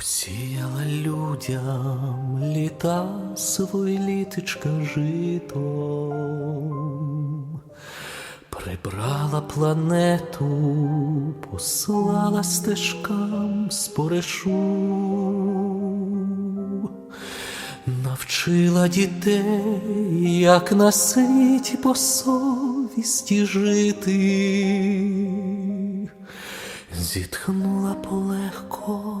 Посіяла людям літа свої літочка житом, прибрала планету, послала стежкам споришу, навчила дітей, як на світі по совісті жити, зітхнула полегко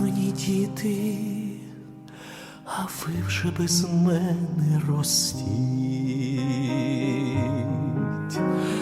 Мені діти, а ви вже без мене рості.